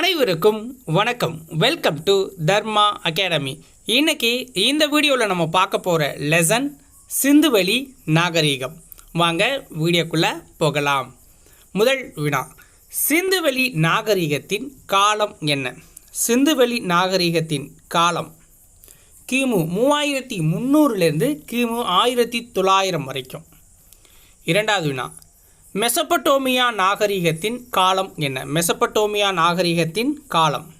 அனைவருக்கும் வணக்கம். Welcome to Dharma academy இன்னைக்கு இந்த வீடியோவில் நம்ம பார்க்க போகிற லெசன் சிந்துவெளி நாகரீகம். வாங்க வீடியோக்குள்ளே போகலாம். முதல் வினா. சிந்துவெளி நாகரீகத்தின் காலம் என்ன? சிந்துவெளி நாகரீகத்தின் காலம். கிமு மூவாயிரத்தி முந்நூறுலேருந்து கிமு ஆயிரத்தி தொள்ளாயிரம் வரைக்கும். இரண்டாவது வினா. மெசப்பட்டோமியா நாகரிகத்தின் காலம் என்ன? மெசப்பட்டோமியா நாகரிகத்தின் காலம்.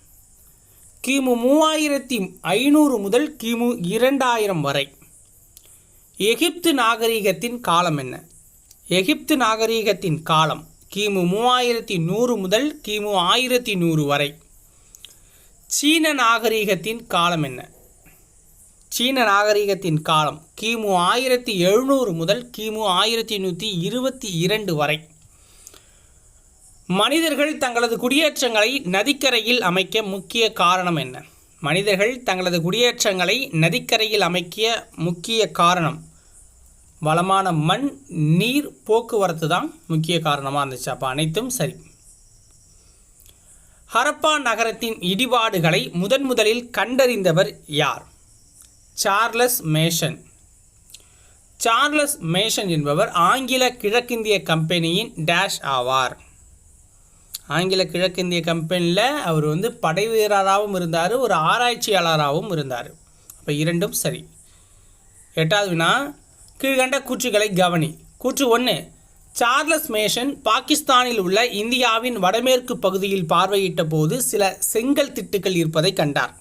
கிமு மூவாயிரத்தி ஐநூறு முதல் கிமு இரண்டாயிரம் வரை. எகிப்து நாகரிகத்தின் காலம் என்ன? எகிப்து நாகரிகத்தின் காலம் கிமு மூவாயிரத்தி நூறு முதல் கிமு ஆயிரத்தி நூறு வரை. சீன நாகரிகத்தின் காலம் என்ன? சீன நாகரிகத்தின் காலம் கிமு ஆயிரத்தி எழுநூறு முதல் கிமு ஆயிரத்தி நூற்றி இருபத்தி இரண்டு வரை. மனிதர்கள் தங்களது குடியேற்றங்களை நதிக்கரையில் அமைக்க முக்கிய காரணம் என்ன? மனிதர்கள் தங்களது குடியேற்றங்களை நதிக்கரையில் அமைக்க முக்கிய காரணம் வளமான மண் நீர் போக்குவரத்து தான் முக்கிய காரணமாக இருந்துச்சு. அப்போ அனைத்தும் சரி. ஹரப்பா நகரத்தின் இடிபாடுகளை முதன் முதலில் கண்டறிந்தவர் யார்? சார்லஸ் மேஷன். சார்லஸ் மேஷன் என்பவர் ஆங்கில கிழக்கிந்திய கம்பெனியின் டேஷ் ஆவார். ஆங்கில கிழக்கிந்திய கம்பெனியில் அவர் வந்து படை வீரராகவும் இருந்தார் ஒரு ஆராய்ச்சியாளராகவும் இருந்தார். அப்போ இரண்டும் சரி. எட்டாவது வினா கீழ்கண்ட கூற்றுகளை கவனி. கூற்று ஒன்று சார்லஸ் மேஷன் பாகிஸ்தானில் உள்ள இந்தியாவின் வடமேற்கு பகுதியில் பார்வையிட்ட போது சில செங்கல் திட்டுகள் இருப்பதை கண்டார்.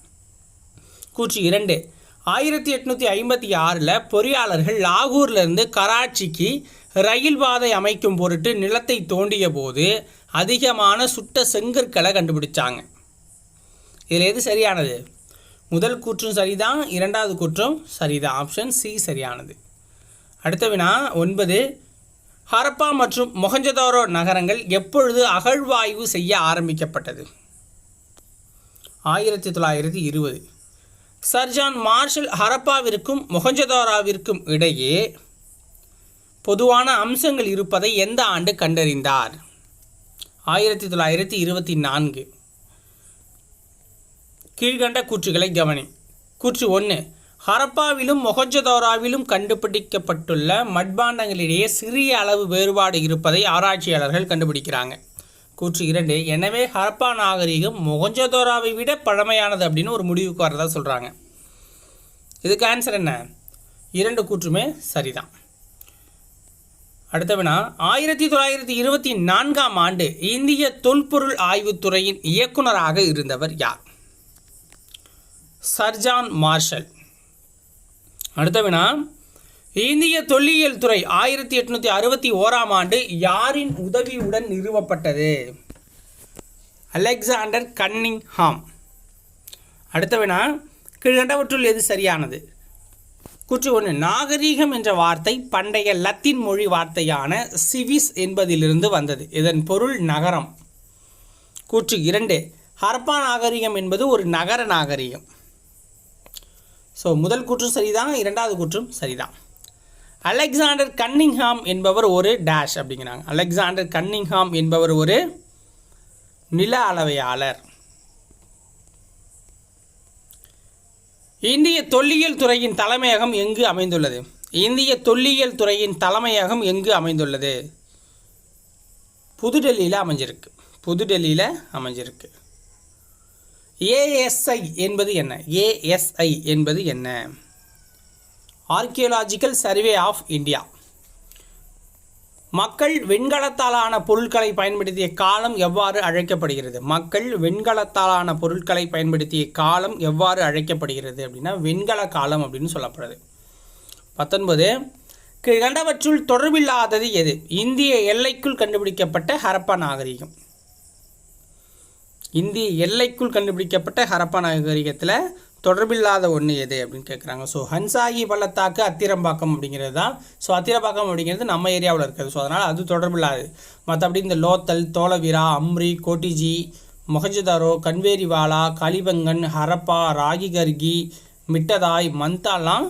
கூற்று இரண்டு ஆயிரத்தி எட்நூற்றி ஐம்பத்தி ஆறில் பொறியாளர்கள் லாகூர்லேருந்து கராச்சிக்கு ரயில் பாதை அமைக்கும் பொருட்டு நிலத்தை தோண்டிய போது அதிகமான சுட்ட செங்கற்களை கண்டுபிடிச்சாங்க. இதில் எது சரியானது? முதல் கூற்றும் சரிதான் இரண்டாவது கூற்றும் சரிதான். ஆப்ஷன் சி சரியானது. அடுத்த வினா ஒன்பது. ஹரப்பா மற்றும் மொஹஞ்சதாரோ நகரங்கள் எப்பொழுது அகழ்வாய்வு செய்ய ஆரம்பிக்கப்பட்டது? ஆயிரத்தி தொள்ளாயிரத்தி இருபது. சர்ஜான் மார்ஷல் ஹரப்பாவிற்கும் மொஹஞ்சதாராவிற்கும் இடையே பொதுவான அம்சங்கள் இருப்பதை எந்த ஆண்டு கண்டறிந்தார்? ஆயிரத்தி தொள்ளாயிரத்தி இருபத்தி நான்கு. கீழ்கண்ட கூற்றுகளை கவனி. கூற்று ஒன்று ஹரப்பாவிலும் மொஹஞ்சதோராவிலும் கண்டுபிடிக்கப்பட்டுள்ள மட்பாண்டங்களிடையே சிறிய அளவு வேறுபாடு இருப்பதை ஆராய்ச்சியாளர்கள் கண்டுபிடிக்கிறாங்க. கூற்று இரண்டு எனவே ஹரப்பா நாகரிகம் மொகஞ்சதோராவை விட பழமையானது அப்படின்னு ஒரு முடிவுக்கு வரதா சொல்கிறாங்க இதுக்கு ஆன்சர் என்ன? இரண்டு கூற்றுமே சரிதான். அடுத்த வினா ஆயிரத்தி தொள்ளாயிரத்தி இருபத்தி நான்காம் ஆண்டு இந்திய தொல்பொருள் ஆய்வுத்துறையின் இயக்குனராக இருந்தவர் யார்? Sir John Marshall. அடுத்த வினா இந்திய தொல்லியல் துறை ஆயிரத்தி எட்நூற்றி அறுபத்தி ஓராம் ஆண்டு யாரின் உதவியுடன் நிறுவப்பட்டது? அலெக்சாண்டர் கன்னிங் ஹாம் அடுத்தவனா? கீழ்கண்டவற்றுள் எது சரியானது? கூற்று ஒன்று நாகரீகம் என்ற வார்த்தை பண்டைய லத்தீன் மொழி வார்த்தையான சிவிஸ் என்பதிலிருந்து வந்தது. இதன் பொருள் நகரம். கூற்று இரண்டு ஹரப்பா நாகரிகம் என்பது ஒரு நகர நாகரிகம். ஸோ முதல் கூற்றும் சரிதான் இரண்டாவது கூற்றும் சரிதான். அலெக்சாண்டர் கன்னிங்ஹாம் என்பவர் ஒரு டேஷ் அப்படிங்கிறாங்க. அலெக்சாண்டர் கன்னிங்ஹாம் என்பவர் ஒரு நில அளவையாளர். இந்திய தொல்லியல் துறையின் தலைமையகம் எங்கு அமைந்துள்ளது? இந்திய தொல்லியல் துறையின் தலைமையகம் எங்கு அமைந்துள்ளது? புதுடெல்லியில் அமைஞ்சிருக்கு. புதுடெல்லியில் அமைஞ்சிருக்கு. ஏஎஸ்ஐ என்பது என்ன? ஏஎஸ்ஐ என்பது என்ன? ஆர்கியலாஜிக்கல் சர்வே ஆஃப் இந்தியா மக்கள் வெண்கலத்தாலான பொருட்களை பயன்படுத்திய காலம் எவ்வாறு அழைக்கப்படுகிறது? மக்கள் வெண்கலத்தாலான பொருட்களை பயன்படுத்திய காலம் எவ்வாறு அழைக்கப்படுகிறது அப்படின்னா வெண்கல காலம் அப்படின்னு சொல்லப்படுது. பத்தொன்பது கண்டவற்றுள் தொடர்பில்லாதது எது? இந்திய எல்லைக்குள் கண்டுபிடிக்கப்பட்ட ஹரப்பா நாகரிகம். இந்திய எல்லைக்குள் கண்டுபிடிக்கப்பட்ட ஹரப்பா நாகரிகத்தில் தொடர்பில்லாத ஒன்று எது அப்படின்னு கேட்குறாங்க ஸோ ஹன்சாகி பள்ளத்தாக்கு அத்திரம்பாக்கம் அப்படிங்கிறது தான். ஸோ அத்திரம்பாக்கம் அப்படிங்கிறது நம்ம ஏரியாவில் இருக்குது. ஸோ அதனால் அது தொடர்பில்லாது. மற்றபடி இந்த லோத்தல் தோலவீரா அம்ரி கோட்டிஜி மொஹஜதாரோ கன்வேரிவாலா கலிபங்கன் ஹரப்பா ராகிகர்கி மிட்டதாய் மந்தாலாம்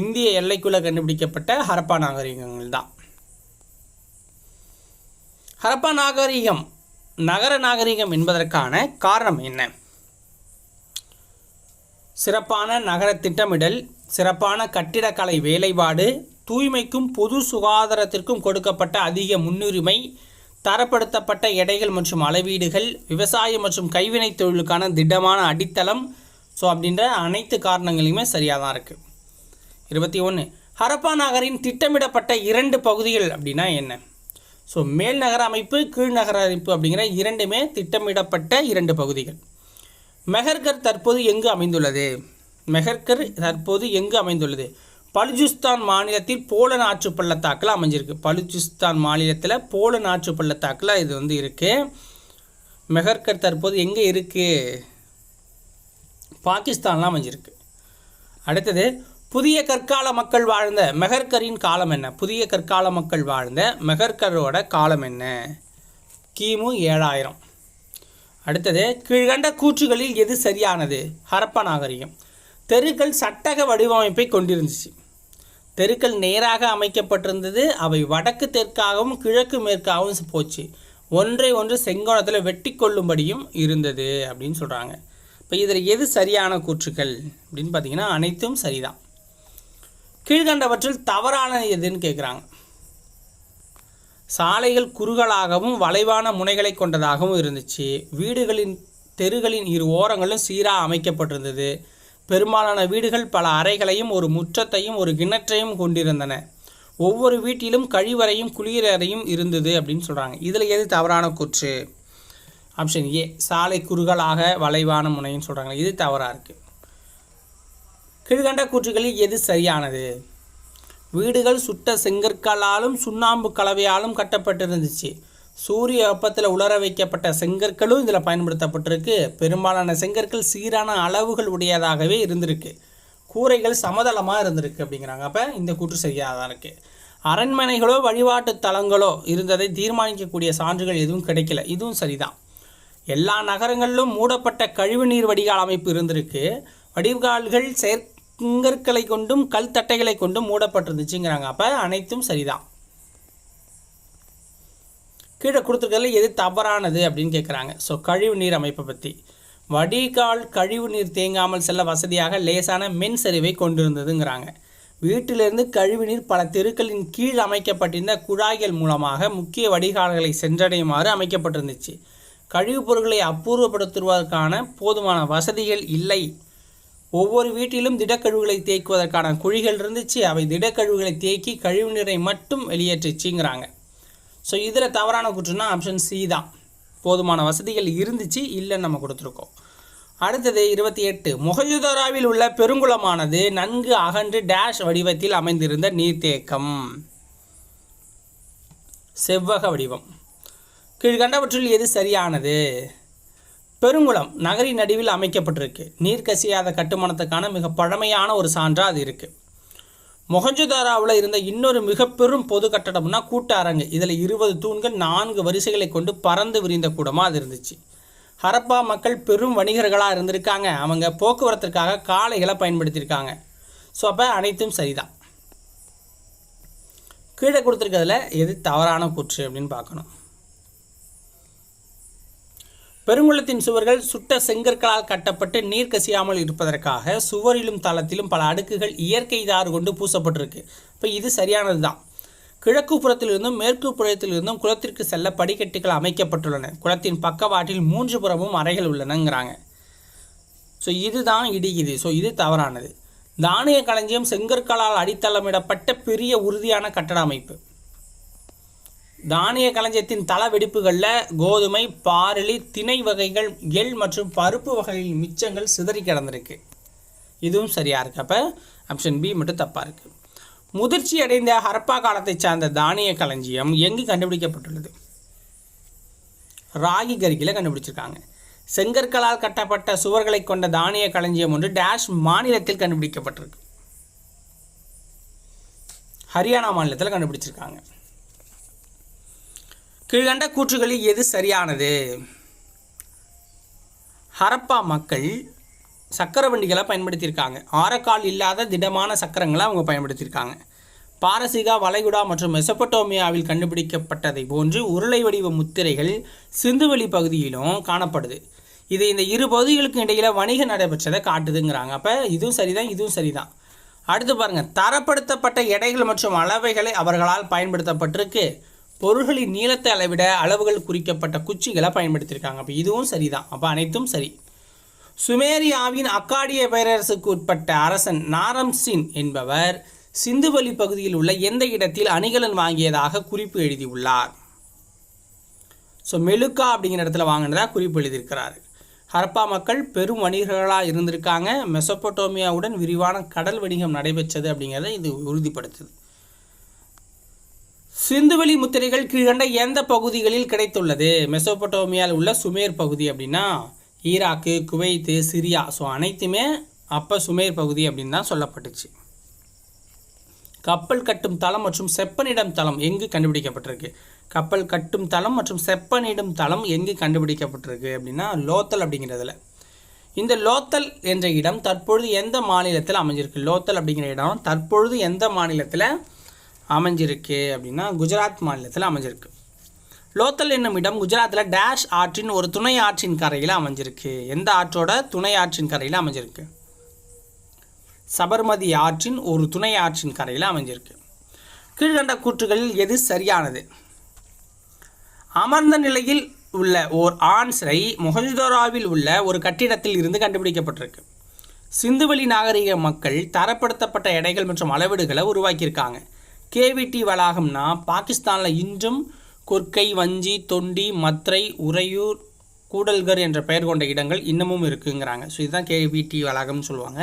இந்திய எல்லைக்குள்ளே கண்டுபிடிக்கப்பட்ட ஹரப்பா நாகரிகங்கள் தான். ஹரப்பா நாகரிகம் நகர நாகரிகம் என்பதற்கான காரணம் என்ன? சிறப்பான நகர திட்டமிடல் சிறப்பான கட்டிடக்கலை வேலைப்பாடு தூய்மைக்கும் பொது சுகாதாரத்திற்கும் கொடுக்கப்பட்ட அதிக முன்னுரிமை தரப்படுத்தப்பட்ட எடைகள் மற்றும் அளவீடுகள் விவசாயம் மற்றும் கைவினைத் தொழிலுக்கான திடமான அடித்தளம். ஸோ அப்படின்ற அனைத்து காரணங்களையுமே சரியாக தான் இருக்குது இருபத்தி ஒன்று ஹரப்பா நகரின் திட்டமிடப்பட்ட இரண்டு பகுதிகள் அப்படின்னா என்ன? ஸோ மேல் நகர அமைப்பு கீழ் நகர அமைப்பு அப்படிங்கிற இரண்டுமே திட்டமிடப்பட்ட இரண்டு பகுதிகள். மெஹர்கர் தற்போது எங்கு அமைந்துள்ளது? மெஹர்கர் தற்போது எங்கு அமைந்துள்ளது? பலுஜிஸ்தான் மாநிலத்தில் போலன் ஆற்று பள்ளத்தாக்கில் அமைஞ்சிருக்கு. பலுஜிஸ்தான் மாநிலத்தில் போலன் ஆற்று பள்ளத்தாக்கில் இது வந்து இருக்குது மெஹர்கர் தற்போது எங்கே இருக்குது பாகிஸ்தான்லாம் அமைஞ்சிருக்கு. அடுத்தது புதிய கற்கால மக்கள் வாழ்ந்த மெஹர்கரின் காலம் என்ன? புதிய கற்கால மக்கள் வாழ்ந்த மெஹர்கரோட காலம் என்ன? கிமு ஏழாயிரம். அடுத்தது கீழ்கண்ட கூற்றுகளில் எது சரியானது? ஹரப்ப நாகரிகம். தெருக்கள் சட்டக வடிவமைப்பை கொண்டிருந்துச்சு. தெருக்கள் நேராக அமைக்கப்பட்டிருந்தது அவை வடக்கு தெற்காகவும் கிழக்கு மேற்காகவும் போச்சு. ஒன்றை ஒன்று செங்கோணத்தில் வெட்டி கொள்ளும்படியும் இருந்தது அப்படின்னு சொல்கிறாங்க இப்போ இதில் எது சரியான கூற்றுக்கள்? அப்படின்னு பார்த்தீங்கன்னா அனைத்தும் சரிதான். கீழ்கண்டவற்றில் தவறானது எதுன்னு கேட்குறாங்க சாலைகள் குறுகலாகவும் வளைவான முனைகளை கொண்டதாகவும் இருந்துச்சு. வீடுகளின் தெருகளின் இரு ஓரங்களும் சீராக அமைக்கப்பட்டிருந்தது. பெரும்பாலான வீடுகள் பல அறைகளையும் ஒரு முற்றத்தையும் ஒரு கிணற்றையும் கொண்டிருந்தன. ஒவ்வொரு வீட்டிலும் கழிவறையும் குளியலறையும் இருந்தது அப்படின்னு சொல்கிறாங்க இதில் எது தவறான கூற்று? ஆப்ஷன் ஏ சாலை குறுகலாக வளைவான முனைன்னு சொல்கிறாங்க இது தவறாக இருக்குது கீழ்கண்ட கூற்றுகளில் எது சரியானது? வீடுகள் சுட்ட செங்கற்களாலும் சுண்ணாம்பு கலவையாலும் கட்டப்பட்டிருந்துச்சு. சூரிய வெப்பத்தில் உலர வைக்கப்பட்ட செங்கற்களும் இதில் பயன்படுத்தப்பட்டிருக்கு. பெரும்பாலான செங்கற்கள் சீரான அளவுகள் உடையதாகவே இருந்திருக்கு. கூரைகள் சமதளமாக இருந்திருக்கு அப்படிங்கிறாங்க. அப்போ இந்த கூற்று சரியாக தான் இருக்குது அரண்மனைகளோ வழிபாட்டு தலங்களோ இருந்ததை தீர்மானிக்கக்கூடிய சான்றுகள் எதுவும் கிடைக்கல. இதுவும் சரிதான். எல்லா நகரங்களிலும் மூடப்பட்ட கழிவுநீர் வடிகால் அமைப்பு இருந்திருக்கு. வடிகால்கள் கிங்கற்களை கொண்டும் கல் தட்டைகளை கொண்டும் மூடப்பட்டிருந்துச்சுங்கிறாங்க. அப்போ அனைத்தும் சரிதான். கீழே கொடுத்துருக்கிறதுல எது தவறானது அப்படின்னு கேட்குறாங்க ஸோ கழிவு நீர் அமைப்பை பற்றி வடிகால் கழிவு நீர் தேங்காமல் செல்ல வசதியாக லேசான மென் சரிவை கொண்டிருந்ததுங்கிறாங்க. வீட்டிலிருந்து கழிவுநீர் பல தெருக்களின் கீழ் அமைக்கப்பட்டிருந்த குழாய்கள் மூலமாக முக்கிய வடிகால்களை சென்றடையுமாறு அமைக்கப்பட்டிருந்துச்சு. கழிவுப் பொருட்களை அப்பூர்வப்படுத்துவதற்கான போதுமான வசதிகள் இல்லை. ஒவ்வொரு வீட்டிலும் திடக்கழிவுகளை தேக்குவதற்கான குழிகள் இருந்துச்சு. அவை திடக்கழிவுகளை தேக்கி கழிவு நீரை மட்டும் வெளியேற்றுச்சுங்கிறாங்க. ஸோ இதில் தவறான குற்றுனா ஆப்ஷன் சி தான். போதுமான வசதிகள் இருந்துச்சு இல்லைன்னு நம்ம கொடுத்துருக்கோம். அடுத்தது இருபத்தி எட்டு. மொஹஜுதராவில் உள்ள பெருங்குளமானது நன்கு அகன்று டேஷ் வடிவத்தில் அமைந்திருந்த நீர்த்தேக்கம். செவ்வக வடிவம். கீழ்கண்டவற்றில் எது சரியானது? பெருங்குளம் நகரின் நடுவில் அமைக்கப்பட்டிருக்கு. நீர் கசியாத கட்டுமானத்துக்கான மிக பழமையான ஒரு சான்றாக அது இருக்குது மொஹஞ்சதாராவில் இருந்த இன்னொரு மிக பெரும் பொது கட்டடம்னா கூட்ட அரங்கு இதில் இருபது தூண்கள் நான்கு வரிசைகளை கொண்டு பறந்து விரிந்த கூடமாக அது இருந்துச்சு. ஹரப்பா மக்கள் பெரும் வணிகர்களாக இருந்திருக்காங்க. அவங்க போக்குவரத்திற்காக காளைகளை பயன்படுத்தியிருக்காங்க. ஸோ அப்போ அனைத்தும் சரிதான். கீழே கொடுத்துருக்கிறதுல எது தவறான கூற்று அப்படின்னு பார்க்கணும். பெருங்குளத்தின் சுவர்கள் சுட்ட செங்கற்களால் கட்டப்பட்டு நீர் கசியாமல் இருப்பதற்காக சுவரிலும் தளத்திலும் பல அடுக்குகள் இயற்கை தாறு கொண்டு பூசப்பட்டிருக்கு. இப்போ இது சரியானது தான் கிழக்கு புறத்திலிருந்தும் மேற்கு புறத்திலிருந்தும் குளத்திற்கு செல்ல படிக்கட்டுகள் அமைக்கப்பட்டுள்ளன. குளத்தின் பக்கவாட்டில் மூன்று புறமும் அறைகள் உள்ளனங்கிறாங்க. ஸோ இதுதான் இடிக்குது ஸோ இது தவறானது. தானிய களஞ்சியம் செங்கற்களால் அடித்தளமிடப்பட்ட பெரிய உறுதியான கட்டட அமைப்பு. தானிய களஞ்சியத்தின் தள வெடிப்புகளில் கோதுமை பார்லி திணை வகைகள் எள் மற்றும் பருப்பு வகைகளின் மிச்சங்கள் சிதறி கிடந்திருக்கு. இதுவும் சரியாக இருக்கு. அப்போ ஆப்ஷன் பி மட்டும் தப்பாக இருக்குது முதிர்ச்சி அடைந்த ஹரப்பா காலத்தை சார்ந்த தானிய களஞ்சியம் எங்கு கண்டுபிடிக்கப்பட்டுள்ளது? ராகி கரிகில கண்டுபிடிச்சிருக்காங்க. செங்கற்களால் கட்டப்பட்ட சுவர்களை கொண்ட தானிய களஞ்சியம் ஒன்று டேஷ் மாநிலத்தில் கண்டுபிடிக்கப்பட்டிருக்கு. ஹரியானா மாநிலத்தில் கண்டுபிடிச்சிருக்காங்க. கீழ்கண்ட கூற்றுகளில் எது சரியானது? ஹரப்பா மக்கள் சக்கர வண்டிகளை பயன்படுத்தியிருக்காங்க. ஆரக்கால் இல்லாத திடமான சக்கரங்களை அவங்க பயன்படுத்தியிருக்காங்க. பாரசீகா வளைகுடா மற்றும் மெசபட்டோமியாவில் கண்டுபிடிக்கப்பட்டதை போன்று உருளை வடிவ முத்திரைகள் சிந்துவெளி பகுதியிலும் காணப்படுது. இது இந்த இரு பகுதிகளுக்கும் இடையில் வணிகம் நடைபெற்றதை காட்டுதுங்கிறாங்க. அப்போ இதுவும் சரிதான் இதுவும் சரிதான். அடுத்து பாருங்கள் தரப்படுத்தப்பட்ட எடைகள் மற்றும் அளவைகளை அவர்களால் பயன்படுத்தப்பட்டிருக்கு. பொருள்களின் நீளத்தை அளவிட அளவுகள் குறிக்கப்பட்ட குச்சிகளை பயன்படுத்தியிருக்காங்க. அப்போ இதுவும் சரிதான். அப்போ அனைத்தும் சரி. சுமேரியாவின் அக்காடிய பேரரசுக்கு உட்பட்ட அரசன் நாரம்சின் என்பவர் சிந்துவெளி பகுதியில் உள்ள எந்த இடத்தில் அணிகலன் வாங்கியதாக குறிப்பு எழுதியுள்ளார். ஸோ மெலுக்கா அப்படிங்கிற இடத்துல வாங்கினதாக குறிப்பு எழுதியிருக்கிறார். ஹரப்பா மக்கள் பெரும் வணிகர்களாக இருந்திருக்காங்க. மெசப்போட்டோமியாவுடன் விரிவான கடல் வணிகம் நடைபெற்றது அப்படிங்கிறத இது உறுதிப்படுத்துது. சிந்துவெளி முத்திரைகள் கீழ்கண்ட எந்த பகுதிகளில் கிடைத்துள்ளது? மெசோபட்டோமியாவில் உள்ள சுமேர் பகுதி அப்படின்னா ஈராக்கு குவைத்து சிரியா. ஸோ அனைத்துமே அப்போ சுமேர் பகுதி அப்படின்னு தான் சொல்லப்பட்டுச்சு. கப்பல் கட்டும் தளம் மற்றும் செப்பனிடம் தளம் எங்கு கண்டுபிடிக்கப்பட்டிருக்கு? கப்பல் கட்டும் தளம் மற்றும் செப்பனிடும் தளம் எங்கு கண்டுபிடிக்கப்பட்டிருக்கு அப்படின்னா லோத்தல் அப்படிங்கிறதுல. இந்த லோத்தல் என்ற இடம் தற்பொழுது எந்த மாநிலத்தில் அமைஞ்சிருக்கு? லோத்தல் அப்படிங்கிற இடம் தற்பொழுது எந்த மாநிலத்தில் அமைஞ்சிருக்கு அப்படின்னா குஜராத் மாநிலத்தில் அமைஞ்சிருக்கு. லோத்தல் என்னும் இடம் குஜராத்தில் டேஷ் ஆற்றின் ஒரு துணை ஆற்றின் கரையில் அமைஞ்சிருக்கு. எந்த ஆற்றோட? துணை ஆற்றின் கரையில் அமைஞ்சிருக்கு. சபர்மதி ஆற்றின் ஒரு துணை ஆற்றின் கரையில் அமைஞ்சிருக்கு. கீழ்கண்ட கூற்றுகளில் எது சரியானது? அமர்ந்த நிலையில் உள்ள ஓர் ஆண் சிலை மொஹஞ்சதாரோவில் உள்ள ஒரு கட்டிடத்தில் இருந்து கண்டுபிடிக்கப்பட்டிருக்கு. சிந்துவெளி நாகரிக மக்கள் தரப்படுத்தப்பட்ட எடைகள் மற்றும் அளவீடுகளை உருவாக்கியிருக்காங்க. கேவிடி வளாகம்னா பாகிஸ்தானில் இன்றும் கொர்க்கை வஞ்சி தொண்டி மத்ரை உறையூர் கூடல்கர் என்ற பெயர் கொண்ட இடங்கள் இன்னமும் இருக்குங்கிறாங்க. ஸோ இதுதான் கேவிடி வளாகம்னு சொல்லுவாங்க.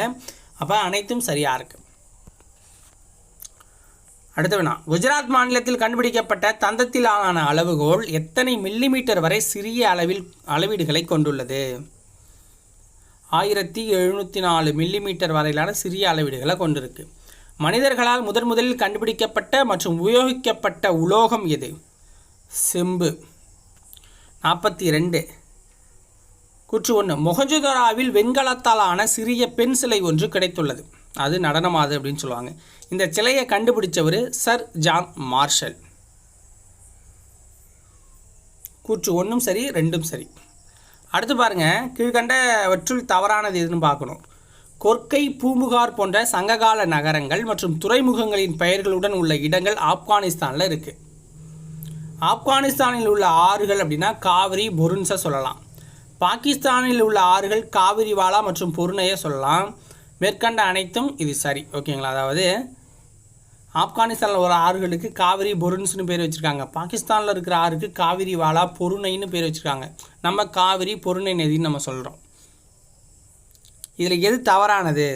அப்போ அனைத்தும் சரியாக இருக்கு. அடுத்த வினா குஜராத் மாநிலத்தில் கண்டுபிடிக்கப்பட்ட தந்தத்திலான அளவுகோல் எத்தனை மில்லிமீட்டர் வரை சிறிய அளவில் அளவீடுகளை கொண்டுள்ளது? ஆயிரத்தி எழுநூற்றி நாலு மில்லிமீட்டர் வரையிலான சிறிய அளவீடுகளை கொண்டிருக்கு. மனிதர்களால் முதன் முதலில் கண்டுபிடிக்கப்பட்ட மற்றும் உபயோகிக்கப்பட்ட உலோகம் எது? செம்பு. நாற்பத்தி ரெண்டு கூற்று ஒன்று. மொஹஞ்சதாராவில் வெண்கலத்தாலான சிறிய பெண் சிலை ஒன்று கிடைத்துள்ளது. அது நடனமாது அப்படின்னு சொல்லுவாங்க. இந்த சிலையை கண்டுபிடிச்சவர் சர் ஜான் மார்ஷல். கூற்று ஒன்றும் சரி ரெண்டும் சரி. அடுத்து பாருங்கள் கீழ்கண்டவற்றுள் தவறானது எதுன்னு பார்க்கணும். கொர்க்கை பூமுகார் போன்ற சங்ககால நகரங்கள் மற்றும் துறைமுகங்களின் பெயர்களுடன் உள்ள இடங்கள் ஆப்கானிஸ்தானில் இருக்குது ஆப்கானிஸ்தானில் உள்ள ஆறுகள் அப்படின்னா காவிரி பொருன்ஸை சொல்லலாம். பாகிஸ்தானில் உள்ள ஆறுகள் காவிரிவாலா மற்றும் பொருணையை சொல்லலாம். மேற்கண்ட அனைத்தும் இது சரி. ஓகேங்களா? அதாவது ஆப்கானிஸ்தானில் ஒரு ஆறுகளுக்கு காவிரி பொருன்ஸ்னு பேர் வச்சுருக்காங்க. பாகிஸ்தானில் இருக்கிற ஆறுக்கு காவிரி வாலா பொருணைன்னு பேர் வச்சுருக்காங்க. நம்ம காவிரி பொருணை நதின்னு நம்ம சொல்கிறோம் இதில் எது தவறானது?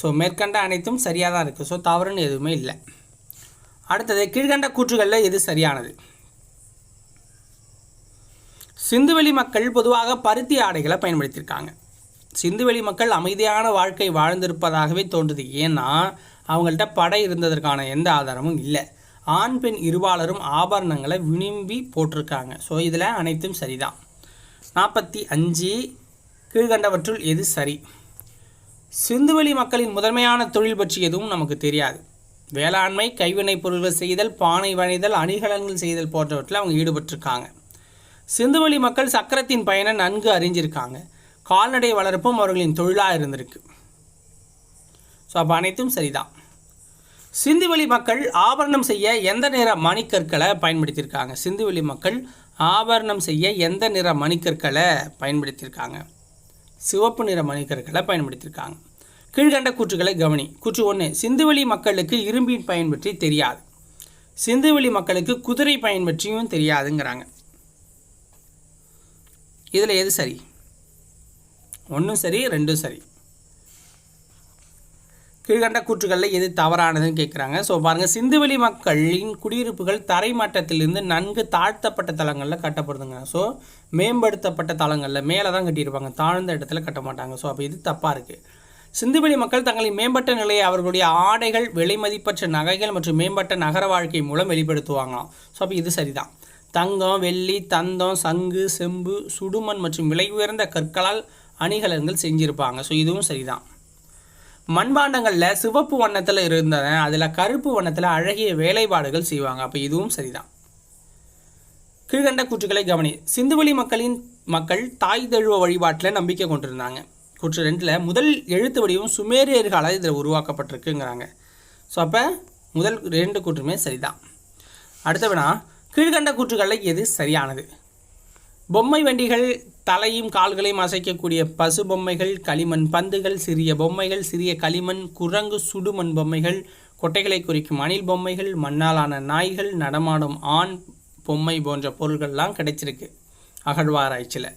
ஸோ மேற்கண்ட அனைத்தும் சரியாக தான் இருக்குது ஸோ தவறுன்னு எதுவுமே இல்லை. அடுத்தது கீழ்கண்ட கூற்றுகளில் எது சரியானது? சிந்துவெளி மக்கள் பொதுவாக பருத்தி ஆடைகளை பயன்படுத்தியிருக்காங்க. சிந்துவெளி மக்கள் அமைதியான வாழ்க்கை வாழ்ந்திருப்பதாகவே தோன்றுது. ஏன்னா அவங்கள்ட்ட படை இருந்ததற்கான எந்த ஆதாரமும் இல்லை. ஆண் பெண் இருபாலரும் ஆபரணங்களை விரும்பி போட்டிருக்காங்க. ஸோ இதில் அனைத்தும் சரிதான். நாற்பத்தி அஞ்சு கீழ்கண்டவற்றுள் எது சரி? சிந்துவெளி மக்களின் முதன்மையான தொழில் பற்றி எதுவும் நமக்கு தெரியாது. வேளாண்மை கைவினைப் பொருள்கள் செய்தல் பானை வணைதல் அணிகலன்கள் செய்தல் போன்றவற்றில் அவங்க ஈடுபட்டிருக்காங்க. சிந்துவெளி மக்கள் சக்கரத்தின் பயனை நன்கு அறிஞ்சிருக்காங்க. கால்நடை வளர்ப்பும் அவர்களின் தொழிலாக இருந்திருக்கு. ஸோ அப்போ அனைத்தும் சரிதான். சிந்துவெளி மக்கள் ஆபரணம் செய்ய எந்த நிற மணிக்கற்களை பயன்படுத்தியிருக்காங்க? சிந்துவெளி மக்கள் ஆபரணம் செய்ய எந்த நிற மணிக்கற்களை பயன்படுத்தியிருக்காங்க? சிவப்பு நிற மணிக்கற்களை பயன்படுத்தியிருக்காங்க. கீழ்கண்ட கூற்றுகளை கவனி. கூற்று ஒன்று சிந்துவெளி மக்களுக்கு இரும்பின் பயன் பற்றி தெரியாது. சிந்துவெளி மக்களுக்கு குதிரை பயன் பற்றியும் தெரியாதுங்கிறாங்க. இதில் எது சரி? ஒன்றும் சரி ரெண்டும் சரி. கீழ்கண்ட கூற்றுகளில் எது தவறானதுன்னு கேட்குறாங்க. ஸோ பாருங்கள் சிந்துவெளி மக்களின் குடியிருப்புகள் தரை மட்டத்திலிருந்து நன்கு தாழ்த்தப்பட்ட தளங்களில் கட்டப்படுதுங்க. ஸோ மேம்படுத்தப்பட்ட தளங்களில் மேலே தான் கட்டியிருப்பாங்க. தாழ்ந்த இடத்துல கட்ட மாட்டாங்க. ஸோ அப்போ இது தப்பாக இருக்குது சிந்துவெளி மக்கள் தங்களின் மேம்பட்ட நிலையை அவர்களுடைய ஆடைகள் விலைமதிப்பற்ற நகைகள் மற்றும் மேம்பட்ட நகர வாழ்க்கை மூலம் வெளிப்படுத்துவாங்களாம். ஸோ அப்போ இது சரிதான். தங்கம் வெள்ளி தந்தம் சங்கு செம்பு சுடுமண் மற்றும் விலை உயர்ந்த கற்களால் அணிகலன்கள் செஞ்சுருப்பாங்க. ஸோ இதுவும் சரிதான். மண்பாண்டங்களில் சிவப்பு வண்ணத்தில் இருந்தன அதில் கருப்பு வண்ணத்தில் அழகிய வேலைப்பாடுகள் செய்வாங்க. அப்போ இதுவும் சரிதான். கீழ்கண்ட கூற்றுக்களை கவனி. சிந்துவெளி மக்களின் மக்கள் தாய் தழுவ வழிபாட்டில் நம்பிக்கை கொண்டிருந்தாங்க. கூற்று ரெண்டில் முதல் எழுத்து வடிவம் சுமேரியர்களால் இதில் உருவாக்கப்பட்டிருக்குங்கிறாங்க. ஸோ அப்போ முதல் ரெண்டு கூற்றுமே சரிதான். அடுத்த வினா கீழ்கண்ட கூற்றுகளில் எது சரியானது? பொம்மை வண்டிகள் தலையும் கால்களையும் அசைக்கக்கூடிய பசு பொம்மைகள் களிமண் பந்துகள் சிறிய பொம்மைகள் சிறிய களிமண் குரங்கு சுடுமண் பொம்மைகள் கொட்டைகளை குறிக்கும் அணில் பொம்மைகள் மண்ணாலான நாய்கள் நடமாடும் ஆண் பொம்மை போன்ற பொருள்கள்லாம் கிடைச்சிருக்கு. அகழ்வாராய்ச்சியில்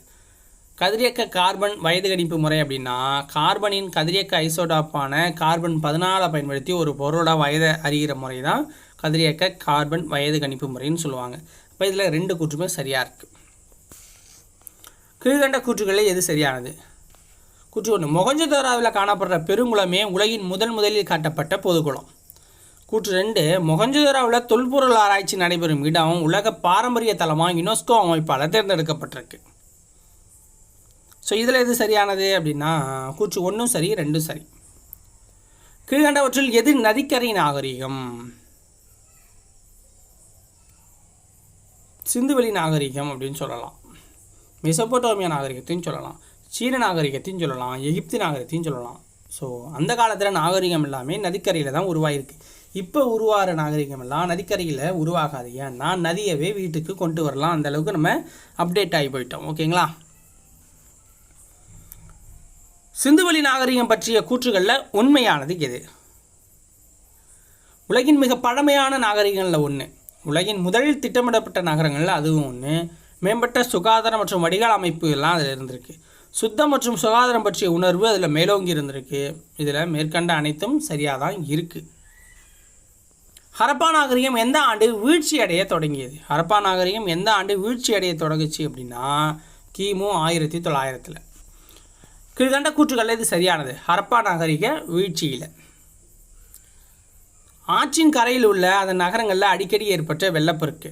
கதிரியக்க கார்பன் வயது கணிப்பு முறை அப்படின்னா கார்பனின் கதிரியக்க ஐசோடாப்பான கார்பன் பதினாலை பயன்படுத்தி ஒரு பொருளோட வயதை அறிகிற முறை தான் கதிரியக்க கார்பன் வயது கணிப்பு முறைன்னு சொல்லுவாங்க. இப்போ இதில் ரெண்டு கூற்றுமே சரியாக இருக்குது கீழ்கண்ட கூற்றுகளில் எது சரியானது? கூற்று ஒன்று மொகஞ்சதாராவில் காணப்படுற பெருங்குளமே உலகின் முதல் முதலில் காட்டப்பட்ட பொதுக்குளம். கூற்று ரெண்டு மொகஞ்சதாராவில் தொல்பொருள் ஆராய்ச்சி நடைபெறும் இடம் உலக பாரம்பரிய தலமாக யுனெஸ்கோ அமைப்பால் தேர்ந்தெடுக்கப்பட்டிருக்கு. ஸோ இதில் எது சரியானது அப்படின்னா கூற்று ஒன்றும் சரி ரெண்டும் சரி. கீழ்கண்டவற்றில் எது நதிக்கரை நாகரிகம்? சிந்துவெளி நாகரிகம் அப்படின்னு சொல்லலாம். மெசபோட்டோமிய நாகரிகத்தையும் சொல்லலாம். சீன நாகரிகத்தையும் சொல்லலாம். எகிப்து நாகரிகத்தையும் சொல்லலாம். ஸோ அந்த காலத்தில் நாகரிகம் எல்லாமே நதிக்கரையில் தான் உருவாயிருக்கு. இப்போ உருவாகிற நாகரிகம் எல்லாம் நதிக்கரையில் உருவாகாது. ஏன்னா நதியவே வீட்டுக்கு கொண்டு வரலாம். அந்த அளவுக்கு நம்ம அப்டேட் ஆகி போயிட்டோம். ஓகேங்களா? சிந்துவெளி நாகரிகம் பற்றிய கூற்றுகளில் உண்மையானது எது? உலகின் மிக பழமையான நாகரிகங்களில் ஒன்று உலகின் முதல் திட்டமிடப்பட்ட நகரங்களில் அதுவும் ஒன்று மேம்பட்ட சுகாதாரம் மற்றும் வடிகால் அமைப்பு எல்லாம் அதில் இருந்திருக்கு. சுத்தம் மற்றும் சுகாதாரம் பற்றிய உணர்வு அதில் மேலோங்கி இருந்திருக்கு. இதில் மேற்கண்ட அனைத்தும் சரியாக தான் இருக்குது ஹரப்பா நாகரிகம் எந்த ஆண்டு வீழ்ச்சி அடைய தொடங்கியது? ஹரப்பா நாகரிகம் எந்த ஆண்டு வீழ்ச்சி அடைய தொடங்குச்சு அப்படின்னா கிமு ஆயிரத்தி தொள்ளாயிரத்தில். கீழ்கண்ட கூற்றுகளில் இது சரியானது. ஹரப்பா நாகரிக வீழ்ச்சியில். ஆற்றின் கரையில் உள்ள அந்த நகரங்களில் அடிக்கடி ஏற்பட்ட வெள்ளப்பெருக்கு.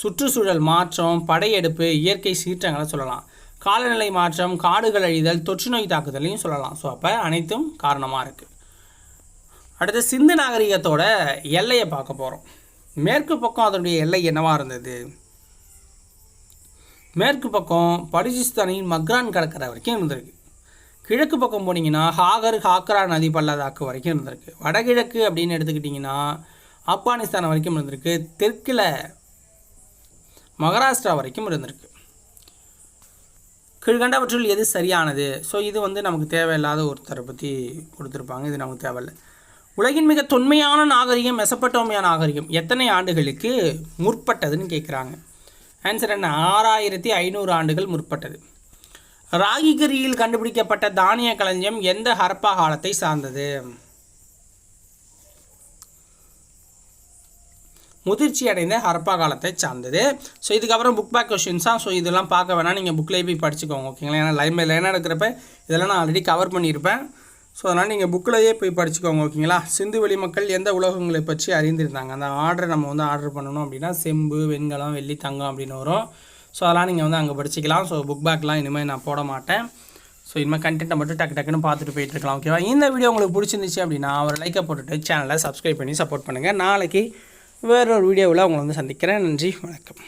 சுற்றுச்சூழல் மாற்றம் படையெடுப்பு இயற்கை சீற்றங்களை சொல்லலாம். காலநிலை மாற்றம் காடுகள் அழிதல் தொற்று நோய் தாக்குதலையும் சொல்லலாம். ஸோ அப்போ அனைத்தும் காரணமாக இருக்குது அடுத்து சிந்து நாகரிகத்தோட எல்லையை பார்க்க போகிறோம் மேற்கு பக்கம் அதனுடைய எல்லை என்னவாக இருந்தது? மேற்கு பக்கம் பலுச்சிஸ்தானின் மக்ரான் கடற்கரை வரைக்கும் இருந்திருக்கு. கிழக்கு பக்கம் போனீங்கன்னா ஹாகர் ஹாக்ரா நதி பள்ளதாக்கு வரைக்கும் இருந்திருக்கு. வடகிழக்கு அப்படின்னு எடுத்துக்கிட்டிங்கன்னா ஆப்கானிஸ்தான் வரைக்கும் இருந்திருக்கு. தெற்கில் மகாராஷ்டிரா வரைக்கும் இருந்திருக்கு. கீழ்கண்டவற்றில் எது சரியானது? ஸோ இது வந்து நமக்கு தேவையில்லாத ஒருத்தரை பற்றி கொடுத்துருப்பாங்க. இது நமக்கு தேவையில்லை. உலகின் மிக தொன்மையான நாகரிகம் மெசப்பட்டோமியா நாகரிகம் எத்தனை ஆண்டுகளுக்கு முற்பட்டதுன்னு கேட்குறாங்க ஆன்சர் என்ன? ஆறாயிரத்தி ஐநூறு ஆண்டுகள் முற்பட்டது. ராகிகிரியில் கண்டுபிடிக்கப்பட்ட தானிய களஞ்சியம் எந்த ஹரப்பா காலத்தை சார்ந்தது? முதிர்ச்சி அடைந்த ஹரப்பா காலத்தை சார்ந்தது. ஸோ இதுக்கப்புறம் புக் பேக் கொஷின்ஸாக ஸோ இதெல்லாம் பார்க்க வேணாம். நீங்கள் புக்லேயே போய் படிச்சுக்கோங்க ஓகேங்களா ஏன்னா லைன் லைனாக இருக்கிறப்ப இதெல்லாம் நான் ஆல்ரெடி கவர் பண்ணியிருப்பேன். ஸோ அதனால் நீங்கள் புக்கிலேயே போய் படிச்சுக்கோங்க ஓகேங்களா சிந்து வெளி மக்கள் எந்த உலகங்களை பற்றி அறிந்திருந்தாங்க? அந்த ஆர்டரை நம்ம வந்து ஆர்டர் பண்ணணும் அப்படின்னா செம்பு வெண்கலம் வெள்ளி தங்கம் அப்படின்னு வரும். ஸோ அதெல்லாம் நீங்கள் வந்து அங்கே படிச்சிக்கலாம். ஸோ புக் பேக்லாம் இனிமேல் நான் போட மாட்டேன். ஸோ இனிமேல் கண்டென்ட்டை மட்டும் டக்கு டக்குன்னு பார்த்துட்டு போயிட்டு இருக்கலாம் ஓகேவா இந்த வீடியோ உங்களுக்கு பிடிச்சிருந்துச்சு அப்படின்னா ஒரு லைக்கை போட்டுட்டு சேனலை சப்ஸ்கிரைப் பண்ணி சப்போர்ட் பண்ணுங்கள் நாளைக்கு வேறொரு வீடியோவில் உங்களை வந்து சந்திக்கிறேன். நன்றி வணக்கம்.